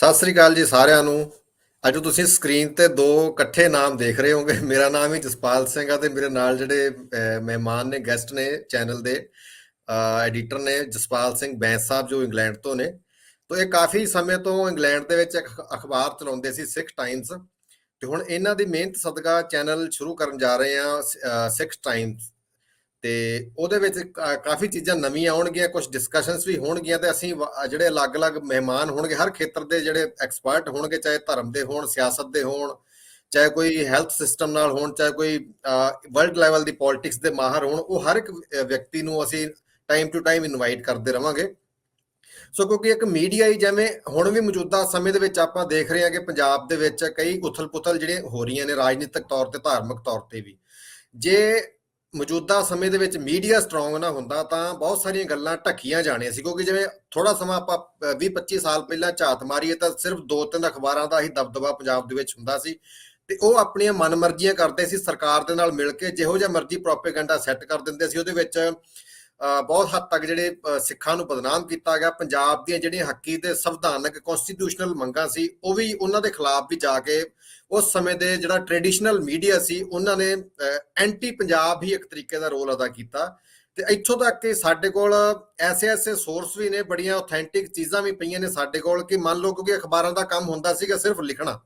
ਸਤਿ ਸ੍ਰੀ ਅਕਾਲ ਜੀ ਸਾਰਿਆਂ ਨੂੰ। ਅੱਜ ਤੁਸੀਂ ਸਕਰੀਨ ਤੇ ਦੋ ਇਕੱਠੇ ਨਾਮ ਦੇਖ ਰਹੇ ਹੋਗੇ। ਮੇਰਾ ਨਾਮ ਹੀ ਜਸਪਾਲ ਸਿੰਘ ਆ ਤੇ ਮੇਰੇ ਨਾਲ ਜਿਹੜੇ ਮਹਿਮਾਨ ਨੇ ਗੈਸਟ ਨੇ ਚੈਨਲ ਦੇ ਐਡੀਟਰ ਨੇ ਜਸਪਾਲ ਸਿੰਘ ਬੈਂਸ ਸਾਹਿਬ ਜੋ ਇੰਗਲੈਂਡ ਤੋਂ ਨੇ। ਤੋਂ ਇਹ ਕਾਫੀ ਸਮੇਂ ਤੋਂ ਇੰਗਲੈਂਡ ਦੇ ਵਿੱਚ ਇੱਕ ਅਖਬਾਰ ਚਲਾਉਂਦੇ ਸੀ, ਸਿੱਖ ਟਾਈਮਸ ਤੇ ਹੁਣ ਇਹਨਾਂ ਦੀ ਮਿਹਨਤ ਸਦਕਾ ਚੈਨਲ ਸ਼ੁਰੂ ਕਰਨ ਜਾ ਰਹੇ ਆ ਸਿੱਖ ਟਾਈਮਸ ਤੇ ਉਹਦੇ ਵਿੱਚ ਕਾ- ਕਾਫੀ ਚੀਜ਼ਾਂ ਨਵੀਆਂ ਆਉਣਗੀਆਂ ਕੁਝ ਡਿਸਕਸ਼ਨਸ ਵੀ ਹੋਣਗੀਆਂ ਤੇ ਅਸੀਂ ਵ- ਜਿਹੜੇ ਅਲੱਗ-ਅਲੱਗ ਮਹਿਮਾਨ ਹੋਣਗੇ, ਹਰ ਖੇਤਰ ਦੇ ਜਿਹੜੇ ਐਕਸਪਰਟ ਹੋਣਗੇ, ਚਾਹੇ ਧਰਮ ਦੇ ਹੋਣ, ਸਿਆਸਤ ਦੇ ਹੋਣ, ਚਾਹੇ ਕੋਈ ਹੈਲਥ ਸਿਸਟਮ ਨਾਲ ਹੋਣ, ਚਾਹੇ ਕੋਈ ਵਰਲਡ ਲੈਵਲ ਦੀ ਪੋਲਿਟਿਕਸ ਦੇ ਮਾਹਰ ਹੋਣ, ਉਹ ਹਰ ਇੱਕ ਵਿਅਕਤੀ ਨੂੰ ਅਸੀਂ ਟਾਈਮ ਟੂ ਟਾਈਮ ਇਨਵਾਈਟ ਕਰਦੇ ਰਵਾਂਗੇ। ਸੋ ਕਿਉਂਕਿ ਇੱਕ ਮੀਡੀਆ ਹੀ ਜਿਵੇਂ ਹੁਣ ਵੀ ਮੌਜੂਦਾ ਸਮੇਂ ਦੇ ਵਿੱਚ ਆਪਾਂ ਦੇਖ ਰਹੇ ਹਾਂ ਕਿ ਪੰਜਾਬ ਦੇ ਵਿੱਚ ਕਈ ਉਥਲ-ਪੁਥਲ ਜਿਹੜੀਆਂ ਹੋ ਰਹੀਆਂ ਨੇ ਰਾਜਨੀਤਿਕ ਤੌਰ ਤੇ, ਧਾਰਮਿਕ ਤੌਰ ਤੇ ਵੀ। ਜੇ ਮੌਜੂਦਾ ਸਮੇਂ ਦੇ ਵਿੱਚ ਮੀਡੀਆ ਸਟਰੋਂਗ ਨਾ ਹੁੰਦਾ ਤਾਂ ਬਹੁਤ ਸਾਰੀਆਂ ਗੱਲਾਂ ਢੱਕੀਆਂ ਜਾਣੀਆਂ ਸੀ, ਕਿਉਂਕਿ ਜਿਵੇਂ ਥੋੜਾ ਸਮਾਂ ਆਪਾਂ 20-25 ਸਾਲ ਪਹਿਲਾਂ ਝਾਤ ਮਾਰੀਏ ਤਾਂ ਸਿਰਫ ਦੋ ਤਿੰਨ ਅਖਬਾਰਾਂ ਦਾ ਹੀ ਦਬਦਬਾ ਪੰਜਾਬ ਦੇ ਵਿੱਚ ਹੁੰਦਾ ਸੀ ਤੇ ਉਹ ਆਪਣੀਆਂ ਮਨਮਰਜ਼ੀਆਂ ਕਰਦੇ ਸੀ, ਸਰਕਾਰ ਦੇ ਨਾਲ ਮਿਲ ਕੇ ਜਿਹੋ ਜਿਹਾ ਮਰਜ਼ੀ ਪ੍ਰੋਪੇਗੈਂਡਾ ਸੈੱਟ ਕਰ ਦਿੰਦੇ ਸੀ, ਉਹਦੇ ਵਿੱਚ ਬਹੁਤ ਹੱਦ ਤੱਕ ਜਿਹੜੇ ਸਿੱਖਾਂ ਨੂੰ ਬਦਨਾਮ ਕੀਤਾ ਗਿਆ, ਪੰਜਾਬ ਦੀਆਂ ਜਿਹੜੀਆਂ ਹੱਕੀ ਤੇ ਸੰਵਿਧਾਨਕ ਕਨਸਟੀਟਿਊਸ਼ਨਲ ਮੰਗਾਂ ਸੀ, ਉਹ ਵੀ ਉਹਨਾਂ ਦੇ ਖਿਲਾਫ ਵੀ ਜਾ ਕੇ ਉਸ ਸਮੇਂ ਦੇ ਜਿਹੜਾ ਟ੍ਰੈਡੀਸ਼ਨਲ ਮੀਡੀਆ ਸੀ, ਉਹਨਾਂ ਨੇ ਐਂਟੀ ਪੰਜਾਬ ਹੀ ਇੱਕ ਤਰੀਕੇ ਦਾ ਰੋਲ ਅਦਾ ਕੀਤਾ। ਤੇ ਇੱਥੋਂ ਤੱਕ ਕਿ ਸਾਡੇ ਕੋਲ ਐਸੇ ਐਸੇ ਸੋਰਸ ਵੀ ਨੇ, ਬੜੀਆਂ ਆਥੈਂਟਿਕ ਚੀਜ਼ਾਂ ਵੀ ਪਈਆਂ ਨੇ ਸਾਡੇ ਕੋਲ ਕਿ ਮੰਨ ਲਓ ਕਿਉਂਕਿ ਅਖਬਾਰਾਂ ਦਾ ਕੰਮ ਹੁੰਦਾ ਸੀਗਾ ਸਿਰਫ ਲਿਖਣਾ।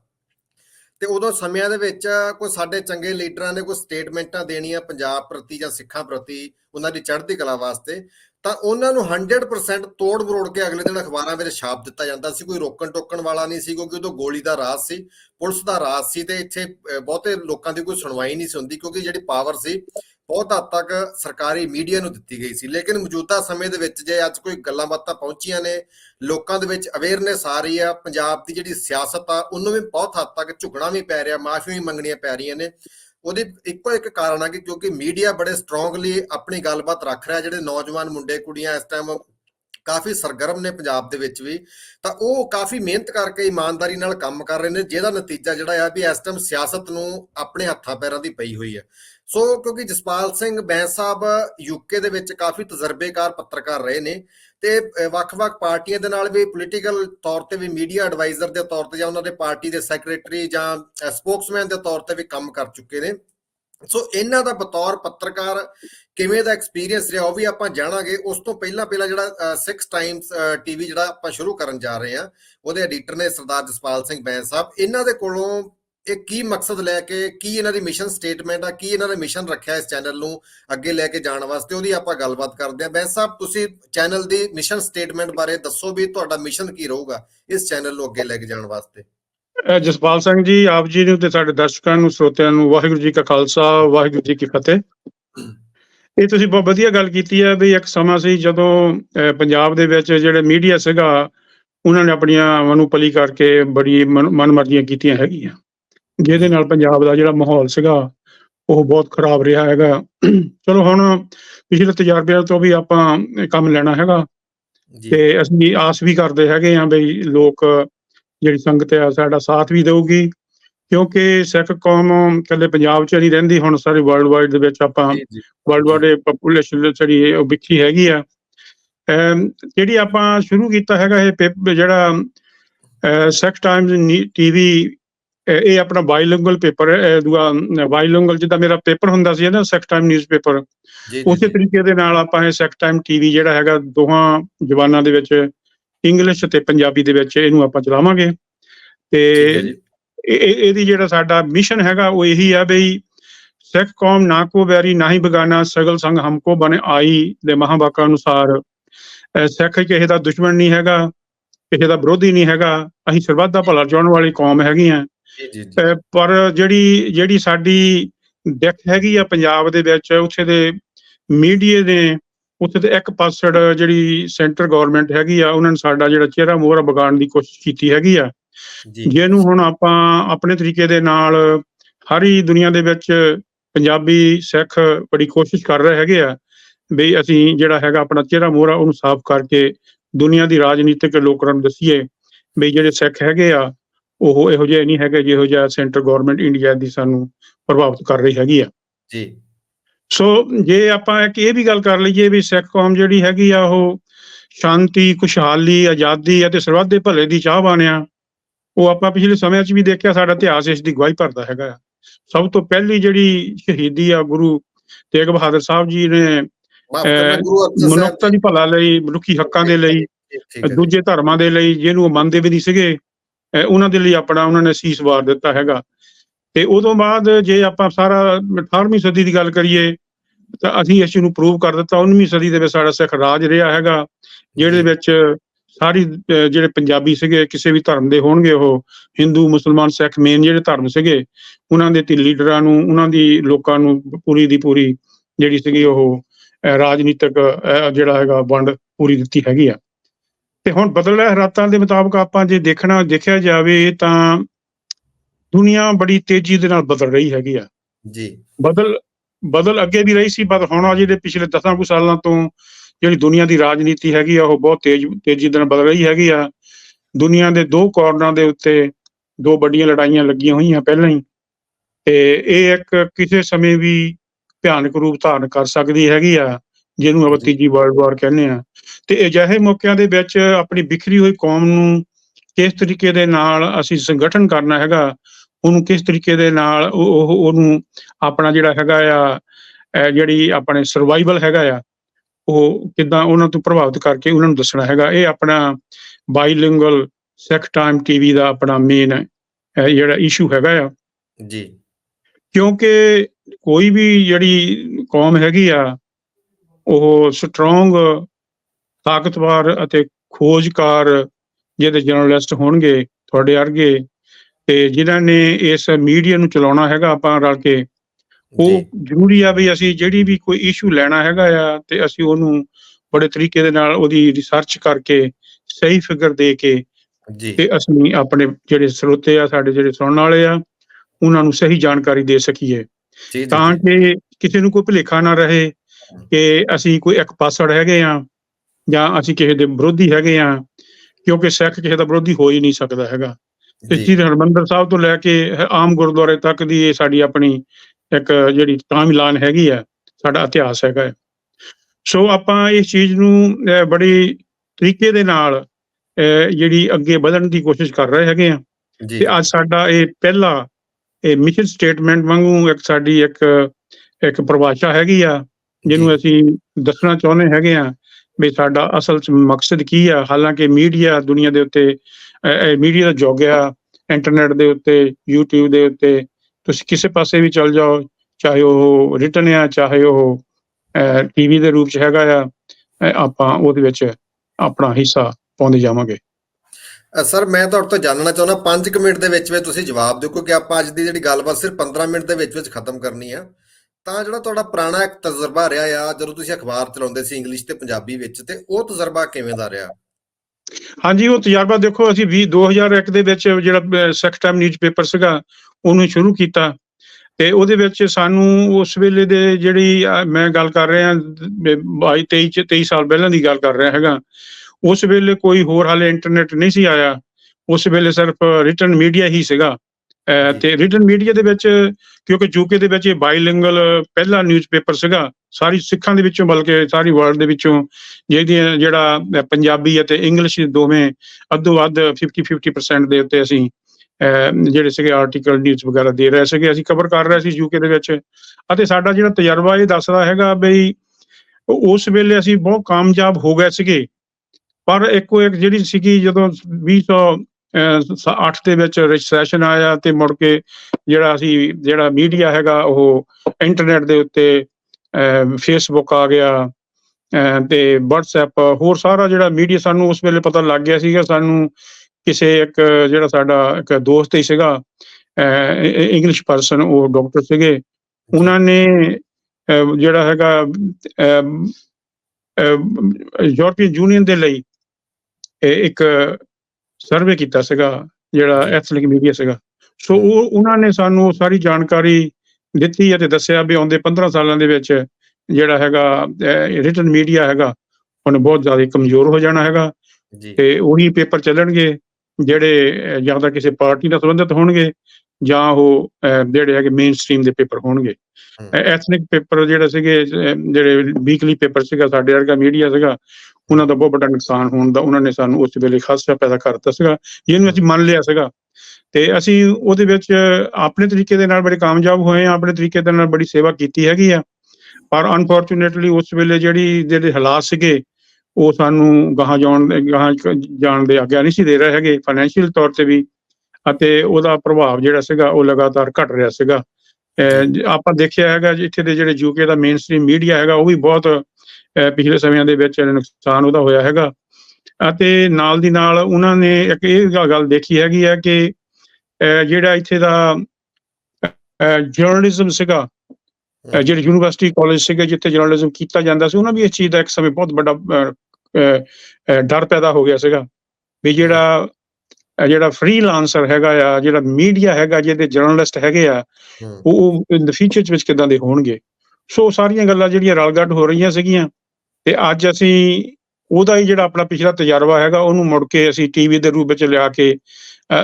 ਤੇ ਉਦੋਂ ਸਮਿਆਂ ਦੇ ਵਿੱਚ ਕੋਈ ਸਾਡੇ ਚੰਗੇ ਲੀਡਰਾਂ ਨੇ ਕੋਈ ਸਟੇਟਮੈਂਟਾਂ ਦੇਣੀਆਂ ਪੰਜਾਬ ਪ੍ਰਤੀ ਜਾਂ ਸਿੱਖਾਂ ਪ੍ਰਤੀ, ਉਹਨਾਂ ਦੀ ਚੜ੍ਹਦੀ ਕਲਾ ਵਾਸਤੇ। ਤਾਂ ਉਹਨਾਂ ਨੂੰ 100% ਤੋੜ ਮਰੋੜ ਕੇ ਅਗਲੇ ਦਿਨ ਅਖਬਾਰਾਂ ਵਿੱਚ ਛਾਪ ਦਿੱਤਾ ਜਾਂਦਾ ਸੀ। ਕੋਈ ਰੋਕਣ ਟੋਕਣ ਵਾਲਾ ਨਹੀਂ ਸੀ, ਕਿਉਂਕਿ ਉਦੋਂ ਗੋਲੀ ਦਾ ਰਾਜ ਸੀ, ਪੁਲਿਸ ਦਾ ਰਾਜ ਸੀ ਤੇ ਇੱਥੇ ਬਹੁਤੇ ਲੋਕਾਂ ਦੀ ਕੋਈ ਸੁਣਵਾਈ ਨਹੀਂ ਸੀ ਹੁੰਦੀ, ਕਿਉਂਕਿ ਜਿਹੜੀ ਪਾਵਰ ਸੀ, ਬਹੁਤ ਹੱਦ ਤੱਕ ਸਰਕਾਰੀ ਮੀਡੀਆ ਨੂੰ ਦਿੱਤੀ ਗਈ ਸੀ। ਲੇਕਿਨ ਮੌਜੂਦਾ ਸਮੇਂ ਦੇ ਵਿੱਚ ਜੇ ਅੱਜ ਕੋਈ ਗੱਲਾਂ ਬਾਤਾਂ ਪਹੁੰਚੀਆਂ ਨੇ, ਲੋਕਾਂ ਦੇ ਵਿੱਚ ਅਵੇਅਰਨੈਸ ਆ ਰਹੀ ਆ, ਪੰਜਾਬ ਦੀ ਜਿਹੜੀ ਸਿਆਸਤ ਆ, ਉਹਨੂੰ ਵੀ ਬਹੁਤ ਹੱਦ ਤੱਕ ਝੁਕਣਾ ਵੀ ਪੈ ਰਿਹਾ, ਮਾਫ਼ੀ ਵੀ ਮੰਗਣੀਆਂ ਪੈ ਰਹੀਆਂ ਨੇ। ਉਹਦੇ ਇੱਕੋ ਇੱਕ ਕਾਰਨ ਆ ਕਿ ਕਿਉਂਕਿ ਮੀਡੀਆ ਬੜੇ ਸਟਰੋਂਗਲੀ ਆਪਣੀ ਗੱਲਬਾਤ ਰੱਖ ਰਿਹਾ ਜਿਹੜੇ ਨੌਜਵਾਨ ਮੁੰਡੇ ਕੁੜੀਆਂ ਇਸ ਟਾਈਮ ਕਾਫੀ ਸਰਗਰਮ ਨੇ ਪੰਜਾਬ ਦੇ ਵਿੱਚ ਵੀ, ਤਾਂ ਉਹ ਕਾਫੀ ਮਿਹਨਤ ਕਰਕੇ ਇਮਾਨਦਾਰੀ ਨਾਲ ਕੰਮ ਕਰ ਰਹੇ ਨੇ, ਜਿਹਦਾ ਨਤੀਜਾ ਜਿਹੜਾ ਆ ਵੀ ਇਸ ਟਾਈਮ ਸਿਆਸਤ ਨੂੰ ਆਪਣੇ ਹੱਥਾਂ ਪੈਰਾਂ ਦੀ ਪਈ ਹੋਈ ਹੈ। ਸੋ ਕਿਉਂਕਿ ਜਸਪਾਲ ਸਿੰਘ ਬੈਂਸ ਸਾਹਿਬ ਯੂਕੇ ਦੇ ਵਿੱਚ ਕਾਫੀ ਤਜਰਬੇਕਾਰ ਪੱਤਰਕਾਰ ਰਹੇ ਨੇ ਤੇ ਵੱਖ-ਵੱਖ ਪਾਰਟੀਆਂ ਦੇ ਨਾਲ ਵੀ ਪੋਲੀਟੀਕਲ ਤੌਰ ਤੇ ਵੀ ਮੀਡੀਆ ਐਡਵਾਈਜ਼ਰ ਦੇ ਤੌਰ ਤੇ ਜਾਂ ਉਹਨਾਂ ਦੇ ਪਾਰਟੀ ਦੇ ਸੈਕਟਰੀ ਜਾਂ ਸਪੋਕਸਮੈਨ ਦੇ ਤੌਰ ਤੇ ਵੀ ਕੰਮ ਕਰ ਚੁੱਕੇ ਨੇ। ਸੋ ਇਹਨਾਂ ਦਾ ਬਤੌਰ ਪੱਤਰਕਾਰ ਕਿਵੇਂ ਦਾ ਐਕਸਪੀਰੀਅੰਸ ਰਿਹਾ ਉਹ ਵੀ ਆਪਾਂ ਜਾਣਾਂਗੇ। ਉਸ ਤੋਂ ਪਹਿਲਾਂ ਪਹਿਲਾਂ ਜਿਹੜਾ 6 ਟਾਈਮਸ ਟੀਵੀ ਜਿਹੜਾ ਆਪਾਂ ਸ਼ੁਰੂ ਕਰਨ ਜਾ ਰਹੇ ਹਾਂ, ਉਹਦੇ ਐਡੀਟਰ ਨੇ ਸਰਦਾਰ ਜਸਪਾਲ ਸਿੰਘ ਬੈਂਸ ਸਾਹਿਬ। ਇਹਨਾਂ ਦੇ ਕੋਲੋਂ ਇਹ ਕੀ ਮਕਸਦ ਲੈ ਕੇ, ਕੀ ਇਹਨਾਂ ਦੀ ਮਿਸ਼ਨ ਸਟੇਟਮੈਂਟ ਆ, ਕੀ ਇਹਨਾਂ ਨੇ ਮਿਸ਼ਨ ਰੱਖਿਆ ਇਸ ਚੈਨਲ ਨੂੰ ਅੱਗੇ ਲੈ ਕੇ ਜਾਣ ਵਾਸਤੇ, ਉਹਦੀ ਆਪਾਂ ਗੱਲਬਾਤ ਕਰਦੇ ਹਾਂ। ਬੈਂਸ ਸਾਹਿਬ, ਤੁਸੀਂ ਚੈਨਲ ਦੀ ਮਿਸ਼ਨ ਸਟੇਟਮੈਂਟ ਬਾਰੇ ਦੱਸੋ ਵੀ ਤੁਹਾਡਾ ਮਿਸ਼ਨ ਕੀ ਰਹੂਗਾ ਇਸ ਚੈਨਲ ਨੂੰ ਅੱਗੇ ਲੈ ਕੇ ਜਾਣ ਵਾਸਤੇ। ਅਹ ਜਸਪਾਲ ਸਿੰਘ ਜੀ ਆਪ ਜੀ ਨੂੰ ਤੇ ਸਾਡੇ ਦਰਸ਼ਕਾਂ ਨੂੰ ਸਰੋਤਿਆਂ ਨੂੰ ਵਾਹਿਗੁਰੂ ਜੀ ਕਾ ਖਾਲਸਾ ਵਾਹਿਗੁਰੂ ਜੀ ਕੀ ਫਤਿਹ। ਇਹ ਤੁਸੀਂ ਬਹੁਤ ਵਧੀਆ ਗੱਲ ਕੀਤੀ ਹੈ ਵੀ ਇੱਕ ਸਮਾਂ ਸੀ ਜਦੋਂ ਪੰਜਾਬ ਦੇ ਵਿੱਚ ਜਿਹੜੇ ਮੀਡੀਆ ਸੀਗਾ ਉਹਨਾਂ ਨੇ ਆਪਣੀਆਂ ਮਨੂਪਲੀ ਕਰਕੇ ਬੜੀ ਮਨ- ਮਨਮਰਜ਼ੀਆਂ ਕੀਤੀਆਂ ਹੈਗੀਆਂ। ਜਿਹਦੇ ਨਾਲ ਪੰਜਾਬ ਦਾ ਜਿਹੜਾ ਮਾਹੌਲ ਸੀਗਾ ਉਹ ਬਹੁਤ ਖਰਾਬ ਰਿਹਾ ਹੈਗਾ। ਚਲੋ ਹੁਣ ਪਿਛਲੇ ਤਜਰਬਿਆਂ ਤੋਂ ਵੀ ਆਪਾਂ ਕੰਮ ਲੈਣਾ ਹੈਗਾ। ਜੀ। ਤੇ ਅਸੀਂ ਆਸ ਵੀ ਕਰਦੇ ਹੈਗੇ ਆ ਬਈ ਲੋਕ ਜਿਹੜੀ ਸੰਗਤ ਆ ਸਾਡਾ ਸਾਥ ਵੀ ਦੇਊਗੀ। ਕਿਉਂਕਿ ਸਿੱਖ ਕੌਮ ਇਕੱਲੇ ਪੰਜਾਬ 'ਚ ਨਹੀਂ ਰਹਿੰਦੀ ਹੁਣ ਸਾਰੇ ਵਰਲਡ ਵਾਈਡ ਦੇ ਵਿੱਚ ਆਪਾਂ ਵਰਲਡ ਵਾਈਡ ਪੋਪੂਲੇਸ਼ਨ ਜਿਹੜੀ ਹੈ ਉਹ ਵਿਖੀ ਹੈਗੀ ਆ। ਜਿਹੜੀ ਆਪਾਂ ਸ਼ੁਰੂ ਕੀਤਾ ਹੈਗਾ ਇਹ ਜਿਹੜਾ ਸਿੱਖ ਟਾਈਮਜ਼ ਟੀਵੀ ਇਹ ਆਪਣਾ ਬਾਈਲਿੰਗੁਅਲ ਪੇਪਰ ਹੈ ਦੂਆ ਬਾਈਲਿੰਗੁਅਲ ਜਿੱਦਾਂ ਮੇਰਾ ਪੇਪਰ ਹੁੰਦਾ ਸੀ ਨਾ ਸਿੱਖ ਟਾਈਮ ਨਿਊਜ਼ਪੇਪਰ ਉਸੇ ਤਰੀਕੇ ਦੇ ਨਾਲ ਆਪਾਂ ਇਹ ਸਿੱਖ ਟਾਈਮ ਟੀਵੀ ਜਿਹੜਾ ਹੈਗਾ ਦੋਹਾਂ ਜ਼ਬਾਨਾਂ ਦੇ ਵਿੱਚ ਇੰਗਲਿਸ਼ ਤੇ ਪੰਜਾਬੀ ਦੇ ਵਿੱਚ ਇਹਨੂੰ ਆਪਾਂ ਚਲਾਵਾਂਗੇ। ਤੇ ਇਹਦੀ ਜਿਹੜਾ ਸਾਡਾ ਮਿਸ਼ਨ ਹੈਗਾ ਉਹ ਇਹੀ ਹੈ ਬਈ ਸਿੱਖ ਕੌਮ ਨਾ ਕੋ ਵੈਰੀ ਨਾ ਹੀ ਬਗਾਨਾ ਸਗਲ ਸੰਗ ਹਮਕੋ ਬਨ ਆਈ ਦੇ ਮਹਾਵਾਕਾ ਅਨੁਸਾਰ। ਸਿੱਖ ਕਿਸੇ ਦਾ ਦੁਸ਼ਮਣ ਨਹੀਂ ਹੈਗਾ ਕਿਸੇ ਦਾ ਵਿਰੋਧੀ ਨਹੀਂ ਹੈਗਾ ਅਸੀਂ ਸਰਬੱਤ ਦਾ ਭਲਾ ਚਾਹਣ ਵਾਲੀ ਕੌਮ ਹੈਗੀ ਆ। ਪਰ ਜਿਹੜੀ ਜਿਹੜੀ ਸਾਡੀ ਦਿੱਖ ਹੈਗੀ ਆ ਪੰਜਾਬ ਦੇ ਵਿੱਚ ਉੱਥੇ ਦੇ ਮੀਡੀਆ ਨੇ ਉੱਥੇ ਤੇ ਇੱਕ ਪਾਸੜ ਜਿਹੜੀ ਸੈਂਟਰ ਗਵਰਨਮੈਂਟ ਹੈਗੀ ਆ ਉਹਨਾਂ ਨੇ ਸਾਡਾ ਜਿਹੜਾ ਚਿਹਰਾ ਮੋਹਰਾ ਵਿਗਾੜਨ ਦੀ ਕੋਸ਼ਿਸ਼ ਕੀਤੀ ਹੈਗੀ ਆ। ਜੀ। ਜਿਹਨੂੰ ਹੁਣ ਆਪਾਂ ਆਪਣੇ ਤਰੀਕੇ ਦੇ ਨਾਲ ਹਰੀ ਦੁਨੀਆ ਦੇ ਵਿੱਚ ਪੰਜਾਬੀ ਸਿੱਖ ਬੜੀ ਕੋਸ਼ਿਸ਼ ਕਰ ਰਹੇ ਹੈਗੇ ਆ ਵੀ ਅਸੀਂ ਜਿਹੜਾ ਹੈਗਾ ਆਪਣਾ ਚਿਹਰਾ ਮੋਹਰਾ ਉਹਨੂੰ ਸਾਫ਼ ਕਰਕੇ ਦੁਨੀਆ ਦੀ ਰਾਜਨੀਤਿਕ ਲੋਕਾਂ ਨੂੰ ਦਸੀਏ ਵੀ ਜਿਹੜੇ ਸਿੱਖ ਹੈਗੇ ਆ ਉਹ ਇਹੋ ਜਿਹੇ ਨਹੀਂ ਹੈਗੇ ਜਿਹੋ ਜਿਹਾ ਸੈਂਟਰ ਗਵਰਨਮੈਂਟ ਇੰਡੀਆ ਦੀ ਸਾਨੂੰ ਪ੍ਰਭਾਵਿਤ ਕਰ ਰਹੀ ਹੈਗੀ ਆ। ਜੀ। ਸੋ ਜੇ ਆਪਾਂ ਇੱਕ ਇਹ ਵੀ ਗੱਲ ਕਰ ਲਈਏ ਵੀ ਸਿੱਖ ਕੌਮ ਜਿਹੜੀ ਹੈਗੀ ਆ ਉਹ ਸ਼ਾਂਤੀ ਖੁਸ਼ਹਾਲੀ ਆਜ਼ਾਦੀ ਅਤੇ ਸਰਬੱਤ ਦੇ ਭਲੇ ਦੀ ਚਾਹਵਾਨ ਆ ਉਹ ਆਪਾਂ ਪਿਛਲੇ ਸਮਿਆਂ 'ਚ ਵੀ ਦੇਖਿਆ ਸਾਡਾ ਇਤਿਹਾਸ ਇਸ ਦੀ ਗਵਾਹੀ ਭਰਦਾ ਹੈਗਾ ਆ। ਸਭ ਤੋਂ ਪਹਿਲੀ ਜਿਹੜੀ ਸ਼ਹੀਦੀ ਆ ਗੁਰੂ ਤੇਗ ਬਹਾਦਰ ਸਾਹਿਬ ਜੀ ਨੇ ਮਨੁੱਖਤਾ ਦੀ ਭਲਾ ਲਈ ਮਨੁੱਖੀ ਹੱਕਾਂ ਦੇ ਲਈ ਦੂਜੇ ਧਰਮਾਂ ਦੇ ਲਈ ਜਿਹਨੂੰ ਮੰਨਦੇ ਵੀ ਨਹੀਂ ਸੀਗੇ ਉਹਨਾਂ ਦੇ ਲਈ ਆਪਣਾ ਉਹਨਾਂ ਨੇ ਸੀਸ ਵਾਰ ਦਿੱਤਾ ਹੈਗਾ ਤੇ ਉਦੋਂ ਬਾਅਦ ਜੇ ਆਪਾਂ ਸਾਰਾ 18ਵੀਂ ਸਦੀ ਦੀ ਗੱਲ ਕਰੀਏ ਤਾਂ ਅਸੀਂ ਇਸ ਨੂੰ ਪ੍ਰੂਵ ਕਰ ਦਿੱਤਾ। 19ਵੀਂ ਸਦੀ ਦੇ ਵਿੱਚ ਸਾਡਾ ਸਿੱਖ ਰਾਜ ਰਿਹਾ ਹੈਗਾ ਜਿਹਦੇ ਵਿੱਚ ਸਾਰੀ ਜਿਹੜੇ ਪੰਜਾਬੀ ਸੀਗੇ ਕਿਸੇ ਵੀ ਧਰਮ ਦੇ ਹੋਣਗੇ ਉਹ ਹਿੰਦੂ ਮੁਸਲਮਾਨ ਸਿੱਖ ਮੇਨ ਜਿਹੜੇ ਧਰਮ ਸੀਗੇ ਉਹਨਾਂ ਦੇ ਤੇ ਲੀਡਰਾਂ ਨੂੰ ਉਹਨਾਂ ਦੀ ਲੋਕਾਂ ਨੂੰ ਪੂਰੀ ਦੀ ਪੂਰੀ ਜਿਹੜੀ ਸੀਗੀ ਉਹ ਰਾਜਨੀਤਿਕ ਜਿਹੜਾ ਹੈਗਾ ਵੰਡ ਪੂਰੀ ਦਿੱਤੀ ਹੈਗੀ ਆ। ਤੇ ਹੁਣ ਬਦਲ ਰਹੇ ਹਾਲਾਤਾਂ ਦੇ ਮੁਤਾਬਕ ਆਪਾਂ ਜੇ ਦੇਖਣਾ ਦੇਖਿਆ ਜਾਵੇ ਤਾਂ ਦੁਨੀਆ ਬੜੀ ਤੇਜ਼ੀ ਦੇ ਨਾਲ ਬਦਲ ਰਹੀ ਹੈਗੀ ਆ। ਜੀ। ਬਦਲ ਬਦਲ ਅੱਗੇ ਵੀ ਰਹੀ ਸੀ ਪਰ ਹੁਣ ਆ ਜਿਹੜੇ ਪਿਛਲੇ 10 ਕੁ ਸਾਲਾਂ ਤੋਂ ਜਿਹੜੀ ਦੁਨੀਆ ਦੀ ਰਾਜਨੀਤੀ ਹੈਗੀ ਆ ਉਹ ਬਹੁਤ ਤੇਜ਼ ਤੇਜ਼ੀ ਦੇ ਨਾਲ ਬਦਲ ਰਹੀ ਹੈਗੀ ਆ। ਦੁਨੀਆ ਦੇ ਦੋ ਕਾਰਨਰਾਂ ਦੇ ਉੱਤੇ ਦੋ ਵੱਡੀਆਂ ਲੜਾਈਆਂ ਲੱਗੀਆਂ ਹੋਈਆਂ ਪਹਿਲਾਂ ਹੀ। ਤੇ ਇਹ ਇੱਕ ਕਿਸੇ ਸਮੇਂ ਵੀ ਭਿਆਨਕ ਰੂਪ ਧਾਰਨ ਕਰ ਸਕਦੀ ਹੈਗੀ ਆ ਜਿਹਨੂੰ ਆਪਾਂ। ਤੀਜੀ ਵਰਲਡ ਵਾਰ ਕਹਿੰਦੇ ਆ। ਤੇ ਅਜਿਹੇ ਮੌਕਿਆਂ ਦੇ ਵਿੱਚ ਆਪਣੀ ਵਿਖਰੀ ਹੋਈ ਕੌਮ ਨੂੰ ਕਿਸ ਤਰੀਕੇ ਦੇ ਨਾਲ ਅਸੀਂ ਸੰਗਠਨ ਕਰਨਾ ਹੈਗਾ ਉਹਨੂੰ ਕਿਸ ਤਰੀਕੇ ਦੇ ਨਾਲ ਉਹ ਉਹ- ਉਹਨੂੰ ਆਪਣਾ ਜਿਹੜਾ ਹੈਗਾ ਆ ਜਿਹੜੀ ਆਪਣੇ ਸਰਵਾਈਵਲ ਹੈਗਾ ਆ ਉਹ ਕਿਦਾਂ ਉਹਨਾਂ ਤੋਂ ਪ੍ਰਭਾਵਿਤ ਕਰਕੇ ਉਹਨਾਂ ਨੂੰ ਦੱਸਣਾ ਹੈਗਾ। ਇਹ ਆਪਣਾ ਬਾਈਲਿੰਗੁਅਲ ਸਿੱਖ ਟਾਈਮ ਟੀਵੀ ਦਾ ਆਪਣਾ ਮੇਨ ਜਿਹੜਾ ਇਸ਼ੂ ਹੈਗਾ ਆ। ਜੀ। ਕਿਉਂਕਿ ਕੋਈ ਵੀ ਜਿਹੜੀ ਕੌਮ ਹੈਗੀ ਆ ਉਹ ਸਟਰੋਂਗ ਤਾਕਤਵਰ ਅਤੇ ਖੋਜਕਾਰ ਜਿਹਦੇ ਜਰਨਲਿਸਟ ਹੋਣਗੇ ਤੁਹਾਡੇ ਵਰਗੇ ਤੇ ਜਿਨ੍ਹਾਂ ਨੇ ਇਸ ਮੀਡੀਆ ਨੂੰ ਚਲਾਉਣਾ ਹੈਗਾ ਆਪਾਂ ਰਲ ਕੇ ਉਹ ਜ਼ਰੂਰੀ ਆ ਵੀ ਅਸੀਂ ਜਿਹੜੀ ਵੀ ਕੋਈ ਇਸ਼ੂ ਲੈਣਾ ਹੈਗਾ ਆ ਤੇ ਅਸੀਂ ਉਹਨੂੰ ਬੜੇ ਤਰੀਕੇ ਦੇ ਨਾਲ ਉਹਦੀ ਰਿਸਰਚ ਕਰਕੇ ਸਹੀ ਫਿਗਰ ਦੇ ਕੇ ਜੀ। ਤੇ ਅਸੀਂ ਆਪਣੇ ਜਿਹੜੇ ਸਰੋਤੇ ਆ ਸਾਡੇ ਜਿਹੜੇ ਸੁਣਨ ਵਾਲੇ ਆ ਉਹਨਾਂ ਨੂੰ ਸਹੀ ਜਾਣਕਾਰੀ ਦੇ ਸਕੀਏ। ਤਾਂ ਕਿ ਕਿਸੇ ਨੂੰ ਕੋਈ ਭੁਲੇਖਾ ਨਾ ਰਹੇ ਕਿ ਅਸੀਂ ਕੋਈ ਇੱਕ ਪਾਸੜ ਹੈਗੇ ਆ ਜਾਂ ਅਸੀਂ ਕਿਸੇ ਦੇ ਵਿਰੋਧੀ ਹੈਗੇ ਆ ਕਿਉਂਕਿ ਸਿੱਖ ਕਿਸੇ ਦਾ ਵਿਰੋਧੀ ਹੋ ਹੀ ਨਹੀਂ ਸਕਦਾ ਹੈਗਾ। ਤੇ ਜੀ ਸ੍ਰੀ ਹਰਿਮੰਦਰ ਸਾਹਿਬ ਤੋਂ ਲੈ ਕੇ ਆਮ ਗੁਰਦੁਆਰੇ ਤੱਕ ਦੀ ਇਹ ਸਾਡੀ ਆਪਣੀ ਇੱਕ ਜਿਹੜੀ ਤਾਮਿਲਾਨ ਹੈਗੀ ਆ ਸਾਡਾ ਇਤਿਹਾਸ ਹੈਗਾ। ਸੋ ਆਪਾਂ ਇਸ ਚੀਜ਼ ਨੂੰ ਬੜੀ ਤਰੀਕੇ ਦੇ ਨਾਲ ਜਿਹੜੀ ਅੱਗੇ ਵਧਣ ਦੀ ਕੋਸ਼ਿਸ਼ ਕਰ ਰਹੇ ਹੈਗੇ ਆ ਤੇ ਅੱਜ ਸਾਡਾ ਇਹ ਪਹਿਲਾ ਇਹ ਮਿਸ਼ਨ ਸਟੇਟਮੈਂਟ ਵਾਂਗੂ ਇੱਕ ਸਾਡੀ ਇੱਕ ਇੱਕ ਪਰਿਭਾਸ਼ਾ ਹੈਗੀ ਆ ਜਿਹਨੂੰ। ਅਸੀਂ ਦੱਸਣਾ ਚਾਹੁੰਦੇ ਹੈਗੇ ਆ ਵੀ ਸਾਡਾ ਅਸਲ ਚ ਮਕਸਦ ਕੀ ਆ ਹਾਲਾਂਕਿ ਮੀਡੀਆ ਦੁਨੀਆ ਦੇ ਉੱਤੇ ਮੀਡੀਆ ਦਾ ਯੁੱਗ ਆ ਇੰਟਰਨੈਟ ਦੇ ਉੱਤੇ, YouTube ਦੇ ਉੱਤੇ। ਤੁਸੀਂ ਕਿਸੇ ਪਾਸੇ ਵੀ ਚਲ ਜਾਓ, ਚਾਹੇ ਉਹ ਰਿਟਨ ਆ, ਚਾਹੇ ਉਹ ਟੀਵੀ ਦੇ ਰੂਪ ਚ ਹੈਗਾ ਆ ਆਪਾਂ ਉਹਦੇ ਵਿੱਚ ਆਪਣਾ ਹਿੱਸਾ ਪਾਉਂਦੇ ਜਾਵਾਂਗੇ। ਸਰ, ਮੈਂ ਤੁਹਾਡੇ ਤੋਂ ਜਾਣਨਾ ਚਾਹੁੰਦਾ 5 ਮਿੰਟ ਦੇ ਵਿੱਚ ਵਿੱਚ ਤੁਸੀਂ ਜਵਾਬ ਦਿਓ, ਕਿਉਂਕਿ ਆਪਾਂ ਅੱਜ ਦੀ ਜਿਹੜੀ ਗੱਲਬਾਤ ਸਿਰਫ 15 ਮਿੰਟ ਦੇ ਵਿੱਚ ਵਿੱਚ ਖਤਮ ਕਰਨੀ ਆ। ਤਾਂ ਜਿਹੜਾ ਤੁਹਾਡਾ ਪੁਰਾਣਾ ਇੱਕ ਤਜਰਬਾ ਰਿਹਾ ਆ, ਜਦੋਂ ਤੁਸੀਂ ਅਖਬਾਰ ਚਲਾਉਂਦੇ ਸੀ ਇੰਗਲਿਸ਼ ਤੇ ਪੰਜਾਬੀ ਵਿੱਚ, ਤੇ ਉਹ ਤਜਰਬਾ ਕਿਵੇਂ ਦਾ ਰਿਹਾ? ਹਾਂਜੀ ਉਹ ਤਜਰਬਾ ਦੇਖੋ ਅਸੀਂ 20 2001 ਦੇ ਵਿੱਚ ਜਿਹੜਾ ਅਹ, ਸਿੱਖ ਟਾਈਮ ਨਿਊਜ਼ਪੇਪਰ ਸੀਗਾ ਉਹਨੂੰ ਸ਼ੁਰੂ ਕੀਤਾ ਤੇ ਉਹਦੇ ਵਿੱਚ ਸਾਨੂੰ ਉਸ ਵੇਲੇ ਦੇ ਜਿਹੜੀ ਮੈਂ ਗੱਲ ਕਰ ਰਿਹਾ 22 23 ਚ 23 ਸਾਲ ਪਹਿਲਾਂ ਦੀ ਗੱਲ ਕਰ ਰਿਹਾ ਹੈਗਾ ਉਸ ਵੇਲੇ ਕੋਈ ਹੋਰ ਹਾਲੇ ਇੰਟਰਨੈਟ ਨਹੀਂ ਸੀ ਆਇਆ ਉਸ ਵੇਲੇ ਸਿਰਫ ਰਿਟਨ ਮੀਡੀਆ ਹੀ ਸੀਗਾ। ਤੇ ਰਿਟਨ ਮੀਡੀਆ ਦੇ ਵਿੱਚ, ਕਿਉਂਕਿ ਯੂਕੇ ਦੇ ਵਿੱਚ ਇਹ ਬਾਈਲਿੰਗੁਅਲ ਪਹਿਲਾ ਨਿਊਜ਼ਪੇਪਰ ਸੀਗਾ, ਸਾਰੀ ਸਿੱਖਾਂ ਦੇ ਵਿੱਚੋਂ ਬਲਕਿ ਸਾਰੀ ਵਰਲਡ ਦੇ ਵਿੱਚੋਂ ਜਿਹਦੀ ਜਿਹੜਾ ਪੰਜਾਬੀ ਅਤੇ ਇੰਗਲਿਸ਼ ਦੋਵੇਂ ਅੱਧੋ ਅੱਧ 50 50% ਦੇ ਉੱਤੇ ਅਸੀਂ ਜਿਹੜੇ ਸੀਗੇ ਆਰਟੀਕਲ ਨਿਊਜ਼ ਵਗੈਰਾ ਦੇ ਰਹੇ ਸੀਗੇ, ਅਸੀਂ ਕਵਰ ਕਰ ਰਹੇ ਸੀ ਯੂਕੇ ਦੇ ਵਿੱਚ। ਅਤੇ ਸਾਡਾ ਜਿਹੜਾ ਤਜਰਬਾ ਇਹ ਦੱਸਦਾ ਹੈਗਾ ਬਈ, ਉਸ ਵੇਲੇ ਅਸੀਂ ਬਹੁਤ ਕਾਮਯਾਬ ਹੋ ਗਏ ਸੀਗੇ। ਪਰ ਇੱਕੋ ਇੱਕ ਜਿਹੜੀ ਸੀਗੀ ਜਦੋਂ 2008 ਦੇ ਵਿੱਚ ਰੈਸੈਸ਼ਨ ਆਇਆ ਤੇ ਮੁੜ ਕੇ ਜਿਹੜਾ ਅਸੀਂ, ਜਿਹੜਾ ਮੀਡੀਆ ਹੈਗਾ ਉਹ ਇੰਟਰਨੈਟ ਦੇ ਉੱਤੇ ਫੇਸਬੁੱਕ ਆ ਗਿਆ ਤੇ WhatsApp, ਹੋਰ ਸਾਰਾ ਜਿਹੜਾ ਮੀਡੀਆ ਸਾਨੂੰ ਉਸ ਵੇਲੇ ਪਤਾ ਲੱਗ ਗਿਆ ਸੀਗਾ, ਸਾਨੂੰ ਕਿਸੇ ਇੱਕ ਜਿਹੜਾ ਸਾਡਾ ਇੱਕ ਦੋਸਤ ਹੀ ਸੀਗਾ ਇੰਗਲਿਸ਼ ਪਰਸਨ ਉਹ ਡਾਕਟਰ ਸੀਗੇ, ਉਹਨਾਂ ਨੇ ਜਿਹੜਾ ਹੈਗਾ ਯੂਰਪੀਅਨ ਯੂਨੀਅਨ ਦੇ ਲਈ ਇੱਕ ਸਰਵੇ ਕੀਤਾ ਸੀਗਾ ਜਿਹੜਾ ਐਥਲਿਕ ਮੀਡੀਆ ਸੀਗਾ। ਸੋ ਉਹ ਉਹਨਾਂ ਨੇ ਸਾਨੂੰ ਸਾਰੀ ਜਾਣਕਾਰੀ ਦਿੱਤੀ ਅਤੇ ਦੱਸਿਆ ਵੀ ਆਉਂਦੇ 15 ਸਾਲਾਂ ਦੇ ਵਿੱਚ ਜਿਹੜਾ ਹੈਗਾ ਰਿਟਨ ਮੀਡੀਆ ਹੈਗਾ ਉਹਨੇ ਬਹੁਤ ਜ਼ਿਆਦਾ ਕਮਜ਼ੋਰ ਹੋ ਜਾਣਾ ਹੈਗਾ। ਤੇ ਉਹੀ ਪੇਪਰ ਚੱਲਣਗੇ ਜਿਹੜੇ ਜਾਂ ਤਾਂ ਕਿਸੇ ਪਾਰਟੀ ਨਾਲ ਸੰਬੰਧਿਤ ਹੋਣਗੇ ਜਾਂ ਉਹ ਜਿਹੜੇ ਹੈਗੇ ਮੇਨ ਸਟ੍ਰੀਮ ਦੇ ਪੇਪਰ ਹੋਣਗੇ। ਐਥਨਿਕ ਪੇਪਰ ਜਿਹੜੇ ਸੀਗੇ ਜਿਹੜੇ ਵੀਕਲੀ ਪੇਪਰ ਸੀਗਾ ਸਾਡੇ ਵਰਗਾ ਮੀਡੀਆ ਸੀਗਾ ਉਹਨਾਂ ਦਾ ਬਹੁਤ ਵੱਡਾ ਨੁਕਸਾਨ ਹੋਣ ਦਾ ਉਹਨਾਂ ਨੇ ਸਾਨੂੰ ਉਸ ਵੇਲੇ ਖਾਸਾ ਪੈਦਾ ਕਰ ਦਿੱਤਾ ਸੀਗਾ, ਜਿਹਨੂੰ ਅਸੀਂ ਮੰਨ ਲਿਆ ਸੀਗਾ। ਤੇ ਅਸੀਂ ਉਹਦੇ ਵਿੱਚ ਆਪਣੇ ਤਰੀਕੇ ਦੇ ਨਾਲ ਬੜੇ ਕਾਮਯਾਬ ਹੋਏ ਆ ਆਪਣੇ ਤਰੀਕੇ ਦੇ ਨਾਲ ਬੜੀ ਸੇਵਾ ਕੀਤੀ ਹੈਗੀ ਆ। ਪਰ ਅਨਫੋਰਚੂਨੇਟਲੀ ਉਸ ਵੇਲੇ ਜਿਹੜੀ, ਜਿਹੜੇ ਹਾਲਾਤ ਸੀਗੇ, ਉਹ ਸਾਨੂੰ ਗਾਹਾਂ ਜਾਣ ਦੇ, ਗਾਹਾਂ ਜਾਣ ਦੇ ਆਗਿਆ ਨਹੀਂ ਸੀ ਦੇ ਰਹੇ ਹੈਗੇ ਫਾਈਨੈਂਸ਼ੀਅਲ ਤੌਰ ਤੇ ਵੀ। ਅਤੇ ਉਹਦਾ ਪ੍ਰਭਾਵ ਜਿਹੜਾ ਸੀਗਾ, ਉਹ ਲਗਾਤਾਰ ਘਟ ਰਿਹਾ ਸੀਗਾ। ਆਪਾਂ ਦੇਖਿਆ ਹੈਗਾ ਜੀ ਇੱਥੇ ਦੇ ਜਿਹੜੇ ਯੂਕੇ ਦਾ ਮੇਨ ਸਟ੍ਰੀਮ ਮੀਡੀਆ ਹੈਗਾ, ਉਹ ਵੀ ਬਹੁਤ ਪਿਛਲੇ ਸਮਿਆਂ ਦੇ ਵਿੱਚ ਨੁਕਸਾਨ ਉਹਦਾ ਹੋਇਆ ਹੈਗਾ। ਅਤੇ ਨਾਲ ਦੀ ਨਾਲ ਉਹਨਾਂ ਨੇ ਇੱਕ ਇਹ ਗੱਲ ਦੇਖੀ ਹੈਗੀ ਹੈ ਕਿ ਜਿਹੜਾ ਇੱਥੇ ਦਾ ਜਰਨਲਿਜ਼ਮ ਸੀਗਾ ਜਿਹੜੇ ਯੂਨੀਵਰਸਿਟੀ ਕਾਲਜ ਸੀਗੇ ਜਿੱਥੇ ਜਰਨਲਿਜ਼ਮ ਕੀਤਾ ਜਾਂਦਾ ਸੀ ਉਹਨਾਂ ਵੀ ਇਸ ਚੀਜ਼ ਦਾ ਇੱਕ ਸਮੇਂ ਬਹੁਤ ਵੱਡਾ ਡਰ ਪੈਦਾ ਹੋ ਗਿਆ ਸੀਗਾ ਵੀ ਜਿਹੜਾ ਜਿਹੜਾ ਫ੍ਰੀਲਾਂਸਰ ਹੈਗਾ ਆ ਜਿਹੜਾ ਮੀਡੀਆ ਹੈਗਾ ਜਿਹਦੇ ਜਰਨਲਿਸਟ ਹੈਗੇ ਆ ਉਹ ਇਨ ਦ ਫਿਊਚਰ ਵਿੱਚ ਕਿਦਾਂ ਦੇ ਹੋਣਗੇ। ਸੋ ਸਾਰੀਆਂ ਗੱਲਾਂ ਜਿਹੜੀਆਂ ਰਲਗੱਡ ਹੋ ਰਹੀਆਂ ਸੀਗੀਆਂ। ਤੇ ਅੱਜ ਅਸੀਂ ਉਹਦਾ ਹੀ ਜਿਹੜਾ ਆਪਣਾ ਪਿਛਲਾ ਤਜਰਬਾ ਹੈਗਾ, ਉਹਨੂੰ ਮੁੜ ਕੇ ਅਸੀਂ ਟੀਵੀ ਦੇ ਰੂਪ ਵਿੱਚ ਲਿਆ ਕੇ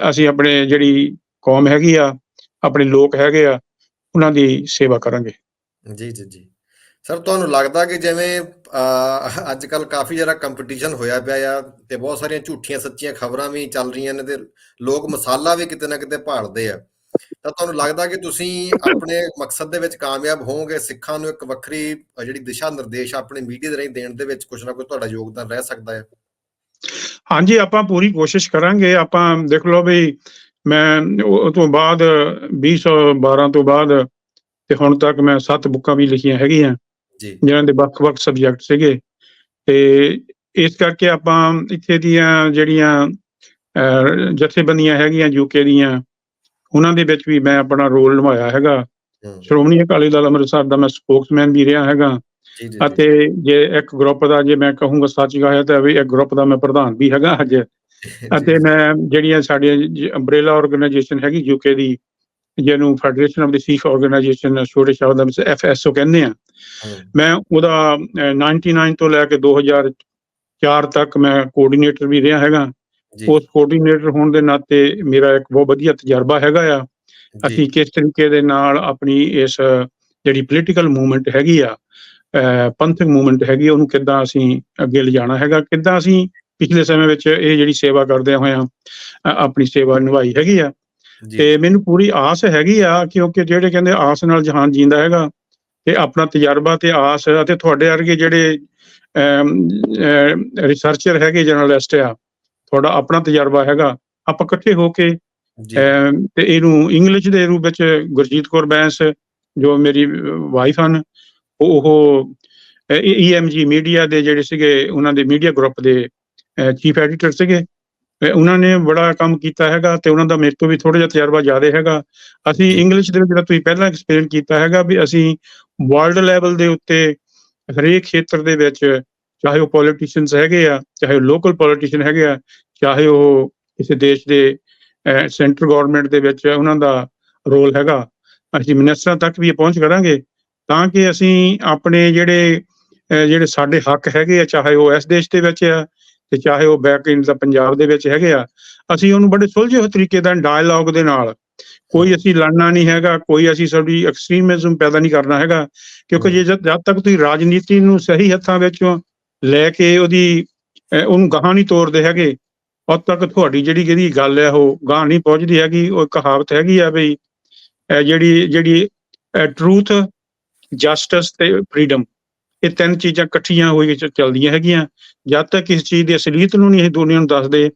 ਅਸੀਂ ਆਪਣੇ ਜਿਹੜੀ ਕੌਮ ਹੈਗੀ ਆ, ਆਪਣੇ ਲੋਕ ਹੈਗੇ ਆ, ਉਹਨਾਂ ਦੀ ਸੇਵਾ ਕਰਾਂਗੇ। ਜੀ ਜੀ ਜੀ। ਸਰ, ਤੁਹਾਨੂੰ ਲੱਗਦਾ ਕਿ ਜਿਵੇਂ ਅੱਜ ਕੱਲ ਕਾਫੀ ਜ਼ਿਆਦਾ ਕੰਪੀਟੀਸ਼ਨ ਹੋਇਆ ਪਿਆ ਆ ਤੇ ਬਹੁਤ ਸਾਰੀਆਂ ਝੂਠੀਆਂ ਸੱਚੀਆਂ ਖਬਰਾਂ ਵੀ ਚੱਲ ਰਹੀਆਂ ਨੇ ਤੇ ਲੋਕ ਮਸਾਲਾ ਵੀ ਕਿਤੇ ਨਾ ਕਿਤੇ ਭਾਲਦੇ ਆ। ਤਾਂ ਤੁਹਾਨੂੰ ਲੱਗਦਾ ਕਿ ਤੁਸੀਂ ਆਪਣੇ ਮਕਸਦ ਦੇ ਵਿੱਚ ਕਾਮਯਾਬ ਹੋਵੋਗੇ? ਸਿੱਖਾਂ ਨੂੰ ਇੱਕ ਵੱਖਰੀ ਜਿਹੜੀ ਦਿਸ਼ਾ ਨਿਰਦੇਸ਼ ਆਪਣੇ ਮੀਡੀਆ ਦੇ ਰਾਹੀਂ ਦੇਣ ਦੇ ਵਿੱਚ ਕੁਝ ਨਾ ਕੁਝ ਤੁਹਾਡਾ ਯੋਗਦਾਨ ਰਹਿ ਸਕਦਾ ਹੈ। ਹਾਂਜੀ ਆਪਾਂ ਪੂਰੀ ਕੋਸ਼ਿਸ਼ ਕਰਾਂਗੇ। ਆਪਾਂ ਦੇਖ ਲਓ ਵੀ ਮੈਂ ਉਹ ਤੋਂ ਬਾਅਦ 2012 ਤੋਂ ਬਾਅਦ ਤੇ ਹੁਣ ਤੱਕ ਮੈਂ ਸੱਤ ਬੁੱਕਾਂ ਵੀ ਲਿਖੀਆਂ ਹੈਗੀਆਂ। ਜੀ। ਜਿਨ੍ਹਾਂ ਦੇ ਵੱਖ-ਵੱਖ ਸਬਜੈਕਟ ਸੀਗੇ। ਤੇ ਇਸ ਕਰਕੇ ਆਪਾਂ ਇੱਥੇ ਦੀਆਂ ਜਿਹੜੀਆਂ ਜਥੇਬੰਦੀਆਂ ਹੈਗੀਆਂ ਯੂਕੇ ਦੀਆਂ ਉਹਨਾਂ ਦੇ ਵਿੱਚ ਵੀ ਮੈਂ ਆਪਣਾ ਰੋਲ ਨਿਭਾਇਆ ਹੈਗਾ। ਸ਼੍ਰੋਮਣੀ ਅਕਾਲੀ ਦਲ ਅੰਮ੍ਰਿਤਸਰ ਦਾ ਮੈਂ ਸਪੋਕਸਮੈਨ ਵੀ ਰਿਹਾ ਹੈਗਾ। ਅਤੇ ਜੇ ਇੱਕ ਗਰੁੱਪ ਦਾ ਜੇ ਮੈਂ ਕਹੂੰਗਾ ਸੱਚ ਕਹਾਂ ਤਾਂ ਵੀ ਇੱਕ ਗਰੁੱਪ ਦਾ ਮੈਂ ਪ੍ਰਧਾਨ ਵੀ ਹੈਗਾ ਅੱਜ। ਅਤੇ ਮੈਂ ਜਿਹੜੀਆਂ ਸਾਡੀਆਂ ਅੰਬ੍ਰੇਲਾ ਆਰਗੇਨਾਈਜੇਸ਼ਨ ਹੈਗੀ ਯੂਕੇ ਦੀ ਜਿਹਨੂੰ federation of the Sikh organisation ਛੋਟੇ ਸ਼ਬਦਾਂ ਵਿੱਚ ਐਫਐਸਓ ਕਹਿੰਦੇ ਆ। ਮੈਂ ਉਹਦਾ ਅਹ, 99 ਤੋਂ ਲੈ ਕੇ 2004 ਤੱਕ ਮੈਂ ਕੋਆਰਡੀਨੇਟਰ ਵੀ ਰਿਹਾ ਹੈਗਾ। ਉਸ ਕੋਆਰਡੀਨੇਟਰ ਹੋਣ ਦੇ ਨਾਤੇ ਮੇਰਾ ਇੱਕ ਬਹੁਤ ਵਧੀਆ ਤਜਰਬਾ ਹੈਗਾ ਆ। ਅਸੀਂ ਕਿਸ ਤਰੀਕੇ ਦੇ ਨਾਲ ਆਪਣੀ ਇਸ ਜਿਹੜੀ ਪੋਲੀਟੀਕਲ ਮੂਵਮੈਂਟ ਹੈਗੀ ਆ ਪੰਥਕ ਮੂਵਮੈਂਟ ਹੈਗੀ ਆ, ਉਹਨੂੰ ਕਿੱਦਾਂ ਅਸੀਂ ਅੱਗੇ ਲਿਜਾਣਾ ਹੈਗਾ ਕਿੱਦਾਂ ਅਸੀਂ ਪਿਛਲੇ ਸਮੇਂ ਵਿੱਚ ਇਹ ਜਿਹੜੀ ਸੇਵਾ ਕਰਦੇ ਹੋਇਆ ਆਪਣੀ ਸੇਵਾ ਨਿਭਾਈ ਹੈਗੀ ਆ। ਤੇ ਮੈਨੂੰ ਪੂਰੀ ਆਸ ਹੈਗੀ ਆ ਕਿਉਂਕਿ ਜਿਹੜੇ ਕਹਿੰਦੇ ਆਸ ਨਾਲ ਜਹਾਨ ਜੀਂਦਾ ਹੈਗਾ ਤੇ ਆਪਣਾ ਤਜਰਬਾ ਤੇ ਆਸ ਅਤੇ ਤੁਹਾਡੇ ਵਰਗੇ ਜਿਹੜੇ ਰਿਸਰਚਰ ਹੈਗੇ ਜਰਨਲਿਸਟ ਆ ਤੁਹਾਡਾ ਆਪਣਾ ਤਜਰਬਾ ਹੈਗਾ। ਆਪਾਂ ਇਕੱਠੇ ਹੋ ਕੇ ਤੇ ਇਹਨੂੰ ਇੰਗਲਿਸ਼ ਦੇ ਰੂਪ ਵਿੱਚ ਗੁਰਜੀਤ ਕੌਰ ਬੈਂਸ ਜੋ ਮੇਰੀ ਵਾਈਫ ਹਨ ਉਹ ਉਹ ਈਐਮਜੀ ਮੀਡੀਆ ਦੇ ਜਿਹੜੇ ਸੀਗੇ ਉਹਨਾਂ ਦੇ ਮੀਡੀਆ ਗਰੁੱਪ ਦੇ ਚੀਫ ਐਡੀਟਰ ਸੀਗੇ। ਉਹਨਾਂ ਨੇ ਬੜਾ ਕੰਮ ਕੀਤਾ ਹੈਗਾ ਤੇ ਉਹਨਾਂ ਦਾ ਮੇਰੇ ਤੋਂ ਵੀ ਥੋੜਾ ਜਿਹਾ ਤਜਰਬਾ ਜ਼ਿਆਦਾ ਹੈਗਾ। ਅਸੀਂ ਇੰਗਲਿਸ਼ ਦੇ ਵਿੱਚ ਜਿਹੜਾ ਤੁਸੀਂ ਪਹਿਲਾਂ ਐਕਸਪਲੇਨ ਕੀਤਾ ਹੈਗਾ ਵੀ ਅਸੀਂ ਵਰਲਡ ਲੈਵਲ ਦੇ ਉੱਤੇ ਹਰੇਕ ਖੇਤਰ ਦੇ ਵਿੱਚ ਚਾਹੇ ਉਹ ਪੋਲੀਟੀਸ਼ੀਅਨਸ ਹੈਗੇ ਆ, ਚਾਹੇ ਉਹ ਲੋਕਲ ਪੋਲੀਟੀਸ਼ੀਅਨ ਹੈਗੇ ਆ, ਚਾਹੇ ਉਹ ਕਿਸੇ ਦੇਸ਼ ਦੇ ਸੈਂਟਰ ਗਵਰਨਮੈਂਟ ਦੇ ਵਿੱਚ ਉਹਨਾਂ ਦਾ ਰੋਲ ਹੈਗਾ, ਅਸੀਂ ਮਿਨਿਸਟਰਾਂ ਤੱਕ ਵੀ ਇਹ ਪਹੁੰਚ ਕਰਾਂਗੇ, ਤਾਂ ਕਿ ਅਸੀਂ ਆਪਣੇ ਜਿਹੜੇ ਜਿਹੜੇ ਸਾਡੇ ਹੱਕ ਹੈਗੇ ਆ, ਚਾਹੇ ਉਹ ਇਸ ਦੇਸ਼ ਦੇ ਵਿੱਚ ਆ, ਤੇ ਚਾਹੇ ਉਹ ਬੈਕ ਇਨ ਦਾ ਪੰਜਾਬ ਦੇ ਵਿੱਚ ਹੈਗੇ ਆ, ਅਸੀਂ ਉਹਨੂੰ ਬੜੇ ਸੁਲਝੇ ਹੋਏ ਤਰੀਕੇ ਦਾ ਡਾਇਲੌਗ ਦੇ ਨਾਲ, ਕੋਈ ਅਸੀਂ ਲੜਨਾ ਨਹੀਂ ਹੈਗਾ, ਕੋਈ ਅਸੀਂ ਸਾਡੀ ਐਕਸਟ੍ਰੀਮਿਜ਼ਮ ਪੈਦਾ ਨਹੀਂ ਕਰਨਾ ਹੈਗਾ, ਕਿਉਂਕਿ ਜੇ ਜਦ ਜਦ ਤੱਕ ਤੁਸੀਂ ਰਾਜਨੀਤੀ ਨੂੰ ਸਹੀ ਹੱਥਾਂ ਵਿੱਚੋਂ ਲੈ ਕੇ ਉਹਦੀ ਉਹਨੂੰ ਗਾਹਾਂ ਨਹੀਂ ਤੋਰਦੇ ਹੈਗੇ। ਉਦ ਤੱਕ ਤੁਹਾਡੀ ਜਿਹੜੀ ਜਿਹੜੀ ਗੱਲ ਹੈ ਉਹ ਗਾਹ ਨਹੀਂ ਪਹੁੰਚਦੀ ਹੈਗੀ ਉਹ ਕਹਾਵਤ ਹੈਗੀ ਆ ਬਈ ਜਿਹੜੀ ਜਿਹੜੀ ਟਰੂਥ ਜਸਟਿਸ ਤੇ ਫਰੀडम ਇਹ ਤਿੰਨ ਚੀਜ਼ਾਂ ਇਕੱਠੀਆਂ ਹੋਈ ਚੱਲਦੀਆਂ ਹੈਗੀਆਂ। ਜਦ ਤੱਕ ਇਸ ਚੀਜ਼ ਦੀ ਅਸਲੀਅਤ ਨੂੰ ਨਹੀਂ ਅਸੀਂ ਦੁਨੀਆ ਨੂੰ ਦੱਸਦੇ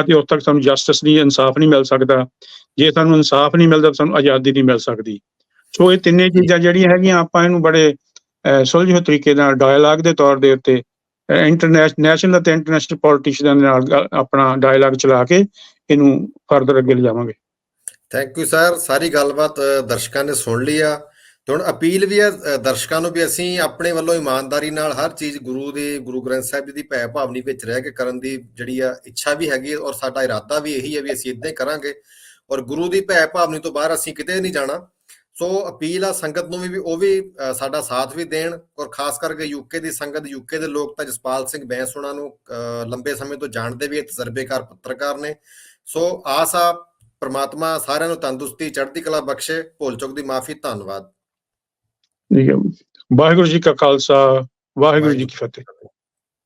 ਅਤੇ ਉਦ ਤੱਕ ਸਾਨੂੰ ਜਸਟਿਸ ਨਹੀਂ ਇਨਸਾਫ ਨਹੀਂ ਮਿਲ ਸਕਦਾ। ਜੇ ਸਾਨੂੰ ਇਨਸਾਫ ਨਹੀਂ ਮਿਲਦਾ ਤਾਂ ਸਾਨੂੰ ਆਜ਼ਾਦੀ ਨਹੀਂ ਮਿਲ ਸਕਦੀ। ਸੋ ਇਹ ਤਿੰਨੇ ਚੀਜ਼ਾਂ ਜਿਹੜੀਆਂ ਹੈਗੀਆਂ ਆਪਾਂ ਇਹਨੂੰ ਬੜੇ ਅਹ, ਸੁਲਝੇ ਤਰੀਕੇ ਨਾਲ ਡਾਇਲਾਗ ਦੇ ਤੌਰ ਦੇ ਉੱਤੇ ਇੰਟਰਨੈਸ਼ਨਲ ਅਤੇ ਇੰਟਰਨੈਸ਼ਨਲ ਪੋਲੀਟੀਸ਼ੀਅਨਾਂ ਦੇ ਨਾਲ ਆਪਣਾ ਡਾਇਲਾਗ ਚਲਾ ਕੇ ਇਹਨੂੰ ਫਰਦਰ ਅੱਗੇ ਲਿਜਾਵਾਂਗੇ। ਥੈਂਕ ਯੂ ਸਰ ਸਾਰੀ ਗੱਲਬਾਤ ਦਰਸ਼ਕਾਂ ਨੇ ਸੁਣ ਲਈ ਆ। ਤੇ ਹੁਣ ਅਪੀਲ ਵੀ ਆ ਦਰਸ਼ਕਾਂ ਨੂੰ ਵੀ ਅਸੀਂ ਆਪਣੇ ਵੱਲੋਂ ਇਮਾਨਦਾਰੀ ਨਾਲ ਹਰ ਚੀਜ਼ ਗੁਰੂ ਦੇ, ਗੁਰੂ ਗ੍ਰੰਥ ਸਾਹਿਬ ਜੀ ਦੀ ਭੈ ਭਾਵਨੀ ਵਿੱਚ ਰਹਿ ਕੇ ਕਰਨ ਦੀ ਜਿਹੜੀ ਆ ਇੱਛਾ ਵੀ ਹੈਗੀ ਔਰ ਸਾਡਾ ਇਰਾਦਾ ਵੀ ਇਹੀ ਹੈ ਵੀ ਅਸੀਂ ਇਦਾਂ ਹੀ ਕਰਾਂਗੇ। ਔਰ ਗੁਰੂ ਦੀ ਭੈ ਭਾਵਨੀ ਤੋਂ ਬਾਹਰ ਅਸੀਂ ਕਿਤੇ ਨਹੀਂ ਜਾਣਾ। ਸੋ ਅਪੀਲ ਆ ਸੰਗਤ ਨੂੰ ਵੀ ਉਹ ਵੀ ਸਾਡਾ ਸਾਥ ਵੀ ਦੇਣ ਔਰ ਖਾਸ ਕਰਕੇ ਯੂਕੇ ਦੀ ਸੰਗਤ ਯੂਕੇ ਦੇ ਲੋਕ ਤਾਂ ਜਸਪਾਲ ਸਿੰਘ ਬੈਂਸ ਉਹਨਾਂ ਨੂੰ ਅ, ਲੰਬੇ ਸਮੇਂ ਤੋਂ ਜਾਣਦੇ ਵੀ ਇਹ ਤਜਰਬੇਕਾਰ ਪੱਤਰਕਾਰ ਨੇ। ਸੋ ਆਸ ਆ ਪ੍ਰਮਾਤਮਾ ਸਾਰਿਆਂ ਨੂੰ ਤੰਦਰੁਸਤੀ ਚੜ੍ਹਦੀ ਕਲਾ ਬਖਸ਼ੇ ਭੁੱਲ ਚੁੱਕ ਦੀ ਮਾਫੀ ਧੰਨਵਾਦ। ਠੀਕ ਹੈ। ਵਾਹਿਗੁਰੂ ਜੀ ਕਾ ਖਾਲਸਾ ਵਾਹਿਗੁਰੂ ਜੀ ਕੀ ਫਤਿਹ।